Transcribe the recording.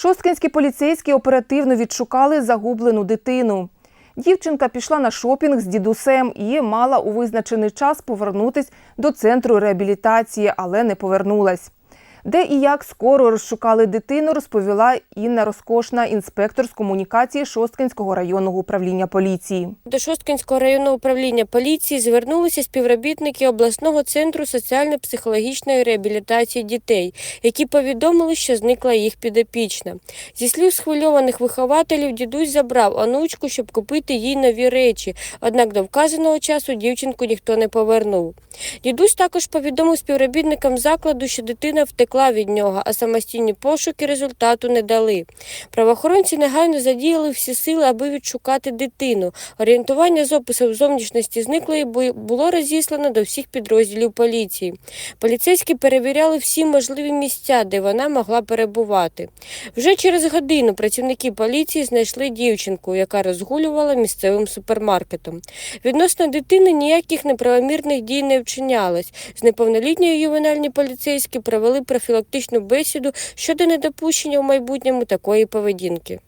Шосткинські поліцейські оперативно відшукали загублену дитину. Дівчинка пішла на шопінг з дідусем і мала у визначений час повернутись до центру реабілітації, але не повернулась. Де і як скоро розшукали дитину, розповіла Інна Розкошна, інспектор з комунікації Шосткинського районного управління поліції. До Шосткинського районного управління поліції звернулися співробітники обласного центру соціально-психологічної реабілітації дітей, які повідомили, що зникла їх підопічна. Зі слів схвильованих вихователів, дідусь забрав онучку, щоб купити їй нові речі, однак до вказаного часу дівчинку ніхто не повернув. Дідусь також повідомив співробітникам закладу, що дитина втекла від нього, а самостійні пошуки результату не дали. Правоохоронці негайно задіяли всі сили, аби відшукати дитину. Орієнтування з описом зовнішності зниклої бу- було розіслано до всіх підрозділів поліції. Поліцейські перевіряли всі можливі місця, де вона могла перебувати. Вже через годину працівники поліції знайшли дівчинку, яка розгулювала місцевим супермаркетом. Відносно дитини ніяких неправомірних дій не вчинялось. З неповнолітньою ювенальні поліцейські провели профілактичну бесіду щодо недопущення в майбутньому такої поведінки.